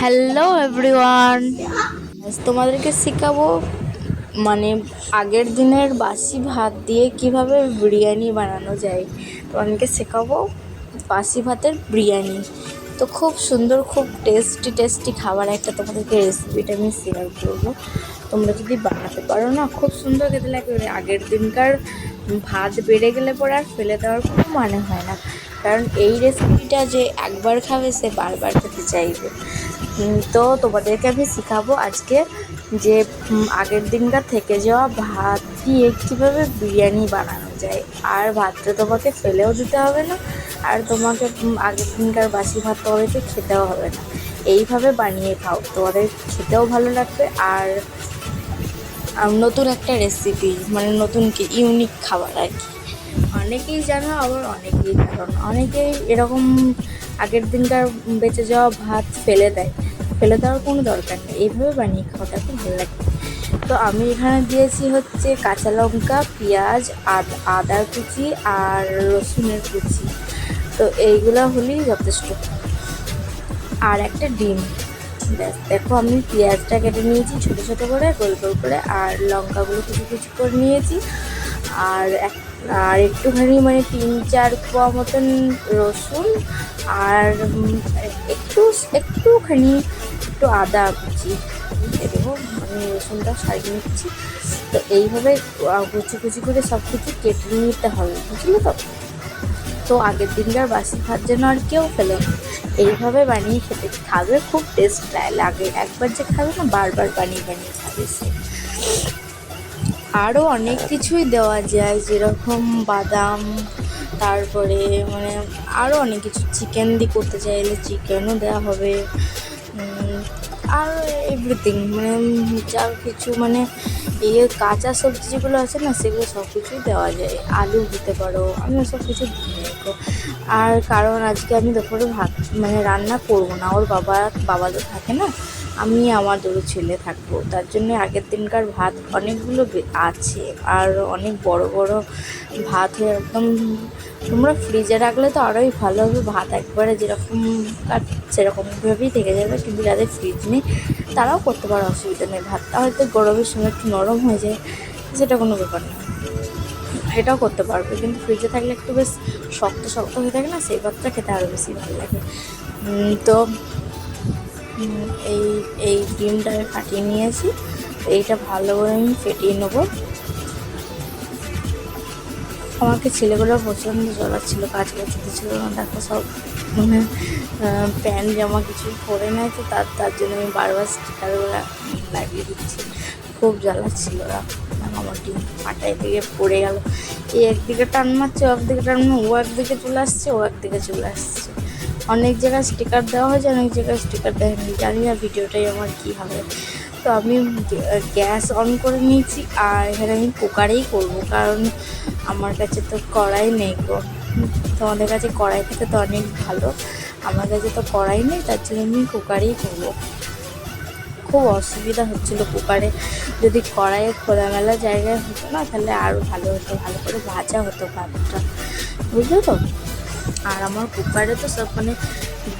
Hello everyone তোমাদেরকে শেখাবো মানে আগের দিনের বাসি ভাত দিয়ে কীভাবে বিরিয়ানি বানানো যায়। তোমাদেরকে শেখাবো বাসি ভাতের বিরিয়ানি। তো খুব সুন্দর, খুব টেস্টি টেস্টি খাবার একটা তোমাদেরকে রেসিপিটা আমি শেয়ার করব। তোমরা যদি বানাতে পারো না, খুব সুন্দর খেতে লাগবে আগের দিনকার ভাত বেড়ে গেলে পরে আর ফেলে দেওয়ার কোনো মানে হয় না। কারণ এই রেসিপিটা যে একবার খাবে, সে বারবার খেতে চাইবে। তো তোমাদেরকে আমি শেখাবো আজকে যে আগের দিনকার থেকে যাওয়া ভাত দিয়ে কীভাবে বিরিয়ানি বানানো যায়। আর ভাতটা তোমাকে ফেলেও দিতে হবে না, আর তোমাকে আগের দিনকার বাসি ভাত তোমাদেরকে খেতেও হবে না। এইভাবে বানিয়ে খাও। তোমাদের খেতেও ভালো লাগবে, আর নতুন একটা রেসিপি মানে নতুন কি ইউনিক খাবার আর কি। অনেকেই জানো, আবার অনেকেই জানো অনেকেই এরকম আগের দিনকার বেঁচে যাওয়া ভাত ফেলে দেয়। ফেলে দেওয়ার কোনো দরকার নেই। এইভাবে বানিয়ে খাওয়াটা খুব ভালো লাগে। তো আমি এখানে দিয়েছি হচ্ছে কাঁচা লঙ্কা, পেঁয়াজ, আদ, আদা কুচি আর রসুনের কুচি। তো এইগুলো হলেই যথেষ্ট। আর একটা ডিম। ব্যাস, দেখো আমি পেঁয়াজটা কেটে নিয়েছি, ছোটো ছোটো করে, গোল গোল করে, আর লঙ্কাগুলো কিছু কুচি করে নিয়েছি। আর এক আর একটুখানি মানে তিন চার কোয়া মতন রসুন, আর একটু একটুখানি একটু আদা কুচি দেবো, আমি রসুনটা সারিয়ে নিচ্ছি। তো এইভাবে কুচি কুচি করে সব কিছু কেটে নিতে হবে, বুঝলি তো? তো আগের দিনকার বাসি ভাত যেন আর কেউ ফেলে না। এইভাবে বানিয়ে খেতে খাবে, খুব টেস্ট লাগে। একবার যে খাবে না, বারবার বানিয়ে বানিয়ে খাবে সে। আরও অনেক কিছুই দেওয়া যায়, যেরকম বাদাম, তারপরে মানে আরও অনেক কিছু। চিকেন দিয়ে করতে চাইলে চিকেনও দেওয়া হবে। আর এভরিথিং মানে যা কিছু মানে ইয়ে কাঁচা সবজি যেগুলো আছে না, সেগুলো সব কিছুই দেওয়া যায়। আলু দিতে পারো, আমি সব কিছু দিয়ে আর কারণ আজকে আমি দুপুরে ভাত মানে রান্না করব না, ওর বাবা বাবা তো থাকে না, আমি আমার দুটো ছেলে থাকব। তার জন্য আগের দিনকার ভাত অনেকগুলো আছে। আর অনেক বড় বড় ভাত একদম, তোমরা ফ্রিজে রাখলে তো আরোই ভালো হবে, ভাত একবারে যেরকম কাট সেরকমভাবেই থেকে যাবে, কিন্তু যাদের ফ্রিজ নেই, তারাও করতে পারে অসুবিধা নেই। ভাতটা হয়তো গরমের সময় একটু নরম হয়ে যায়, সেটা কোনো ব্যাপার না। এটাও করতে পারবে, কিন্তু ফ্রিজে থাকলে একটু বেশ শক্ত শক্ত হয়ে থাকে না, সেই ভাতটা খেতে আরও বেশি ভালো লাগে। তো এই এই ডিমটা আমি ফাটিয়ে নিয়েছি, এইটা ভালো করে আমি ফেটিয়ে নেব। আমাকে ছেলেগুলো প্রচণ্ড জ্বলাচ্ছিল কাজ করতে দিচ্ছিল না দেখো সব মানে প্যান্ট জামা কিছু পরে নেয় তো তার তার জন্য আমি বারবার স্টিকারগুলো লাগিয়ে দিচ্ছি। খুব জ্বালাচ্ছিল ওরা। আমার ডিম ফাটাই থেকে পড়ে গেল। এই একদিকে টান মারছে, ও একদিকে টান ও একদিকে চলে আসছে, ও একদিকে চলে আসছে। অনেক জায়গায় স্টিকার দেওয়া হয়েছে, অনেক জায়গায় স্টিকার দেয়নি জানি না ভিডিওটাই আমার কী হবে। তো আমি গ্যাস অন করে নিয়েছি আর এখানে আমি কুকারেই করব কারণ আমার কাছে তো কড়াই নেই গো। তোমাদের কাছে কড়াই থেকে তো অনেক ভালো। আমার কাছে তো কড়াই নেই, তার জন্য আমি কুকারেই করব। খুব অসুবিধা হচ্ছিল কুকারে। যদি কড়াইয়ে খোলামেলা জায়গায় হতো না, তাহলে আরও ভালো হতো, ভালো করে ভাজা হতো ভাতটা। বুঝলে তো? আর আমার কুকারে তো সব মানে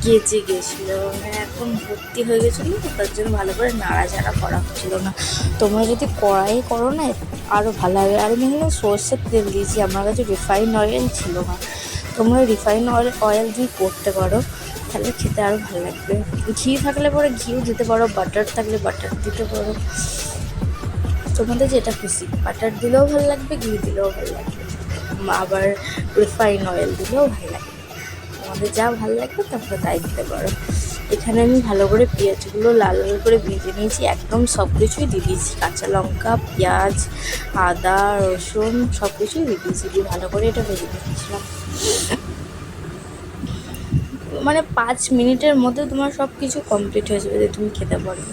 গেজে গেছিল। মানে একদম ভর্তি হয়ে গেছিল তো তার জন্য ভালো করে নাড়াচাড়া করা হচ্ছিল না। তোমরা যদি কড়াই করো না আরও ভালো হবে। আর আমি এখানে সর্ষের তেল দিয়েছি, আমার কাছে রিফাইন অয়েল ছিল না। তোমরা রিফাইন অয়েল অয়েল দিয়ে করতে পারো, তাহলে খেতে আরও ভালো লাগবে। ঘি থাকলে পরে ঘিও দিতে পারো বাটার থাকলে বাটার দিতে পারো। তোমাদের যেটা খুশি বাটার দিলেও ভালো লাগবে, ঘি দিলেও ভালো লাগবে। আবার রিফাইন অয়েল দিলেও ভালো লাগবে। তোমাদের যা ভালো লাগবে তোমরা তাই দিতে পারো। এখানে আমি ভালো করে পেঁয়াজগুলো লাল লাল করে ভেজে নিয়েছি। একদম সব কিছুই দিয়ে দিয়েছি। কাঁচা লঙ্কা, পেঁয়াজ, আদা, রসুন সব কিছুই দিয়ে দিয়েছি। দিয়ে ভালো করে এটা ভেজে নিয়েছিলাম। মানে পাঁচ মিনিটের মধ্যে তোমার সব কিছু কমপ্লিট হয়ে যাবে। তুমি খেতে পারবে।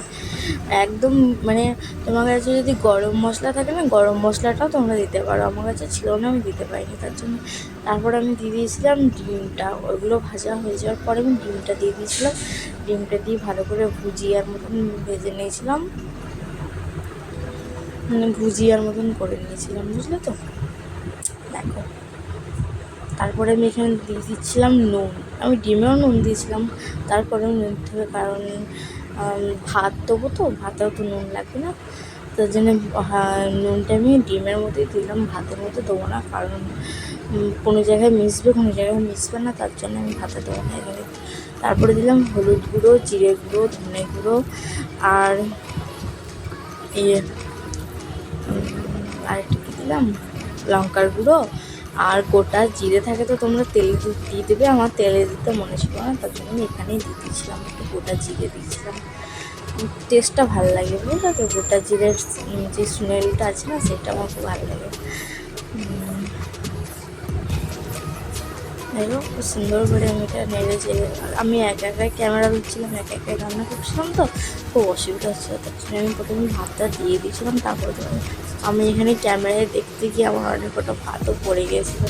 একদম মানে তোমার কাছে যদি গরম মশলা থাকে না, গরম মশলাটাও তোমরা দিতে পারো। আমার কাছে ছিল না, আমি দিতে পারিনি তার জন্য। তারপর আমি দিয়ে দিয়েছিলাম ডিমটা। ওইগুলো ভাজা হয়ে যাওয়ার পরে আমি ডিমটা দিয়ে দিয়েছিলাম। ডিমটা দিয়ে ভালো করে ভুজিয়ার মতন ভেজে নিয়েছিলাম। মানে ভুজিয়ার মতন করে নিয়েছিলাম, বুঝলে তো? দেখো। তারপরে আমি এখানে দিয়ে দিচ্ছিলাম নুন। আমি ডিমেও নুন দিয়েছিলাম। তারপরেও নুন হবে কারণ ভাত দেবো তো ভাতেও তো নুন লাগবে না। তার জন্য হ্যাঁ, নুনটা আমি ডিমের মধ্যে দিলাম ভাতের মধ্যে দেবো না কারণ কোনো জায়গায় মিশবে কোনো জায়গায় মিশবে না তার জন্য আমি ভাতে দেবো না এখানে। তারপরে দিলাম হলুদ গুঁড়ো জিরে গুঁড়ো ধনে গুঁড়ো আর ইয়ে আর কী দিলাম? লঙ্কার গুঁড়ো আর গোটা জিরে থাকে তো তোমরা তেল দিয়ে দেবে। আমার তেলে দিতে মনে ছিল না, তার জন্য আমি এখানেই দিয়ে দিয়েছিলাম গোটা জিরে দিয়েছিলাম। টেস্টটা ভালো লাগে বুঝলে তো, গোটা জিরের যে স্মেলটা আছে না, সেটা আমার খুব ভালো লাগে। হোক খুব সুন্দর করে আমি এটা নেড়ে চেড়ে আমি একা একাই ক্যামেরা ধরছিলাম, একা একাই রান্না করছিলাম তো, খুব অসুবিধা হচ্ছিল। তার জন্য আমি প্রথমে ভাতটা দিয়ে দিয়েছিলাম, তারপরে আমি- এখানে ক্যামেরায় দেখতে গিয়ে আমার অনেক কটা ভাতও পড়ে গিয়েছিল।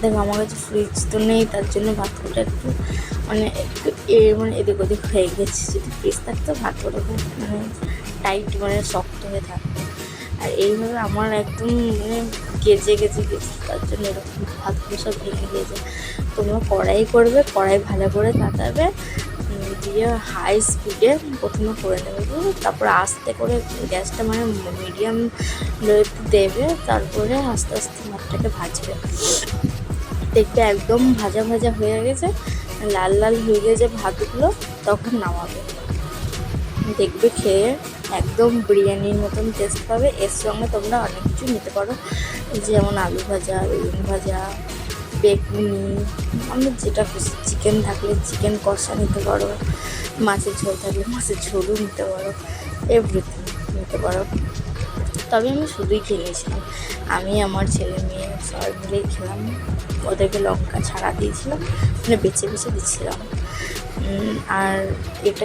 দেখো, আমার কাছে ফ্রিজ তো নেই, তার জন্য ভাতগুলো একটু মানে একটু এ মানে এদিক ওদিক হয়ে গেছে। যদি ফ্রিজ থাকতো ভাতগুলো খুব মানে টাইট মানে শক্ত হয়ে থাকতো। আর এইভাবে আমার একদম মানে গেজে গেজে গেছে তার জন্য এরকম ভাতগুলো সব ভেঙে গেছে তোমরা কড়াই করবে, কড়াই ভালো করে কাটাবে দিয়ে হাই স্পিডে প্রথমে করে নেবে। তারপরে আস্তে করে গ্যাসটা মানে মিডিয়াম লোতে দেবে, তারপরে আস্তে আস্তে ভাতটাকে ভাজবে। দেখবে একদম ভাজা ভাজা হয়ে গেছে, লাল লাল হয়ে গেছে ভাতগুলো, তখন নামাবে। দেখবে খেয়ে একদম বিরিয়ানির মতন টেস্ট পাবে। এর সঙ্গে তোমরা অনেক কিছু নিতে পারো। যেমন আলু ভাজা বেগুন ভাজা, বেগুনি, আমরা যেটা খুশি। চিকেন থাকলে চিকেন কষা নিতে পারো। মাছের ঝোল থাকলে মাছের ঝোলও নিতে পারো। এভরিথিং নিতে পারো। তবে আমি শুধুই খেয়ে নিয়েছিলাম আমি, আমার ছেলে মেয়ে সবাই মিলেই খেলাম। ওদেরকে লঙ্কা ছাড়া দিয়েছিলাম। মানে বেছে বেছে দিচ্ছিলাম। আর এটা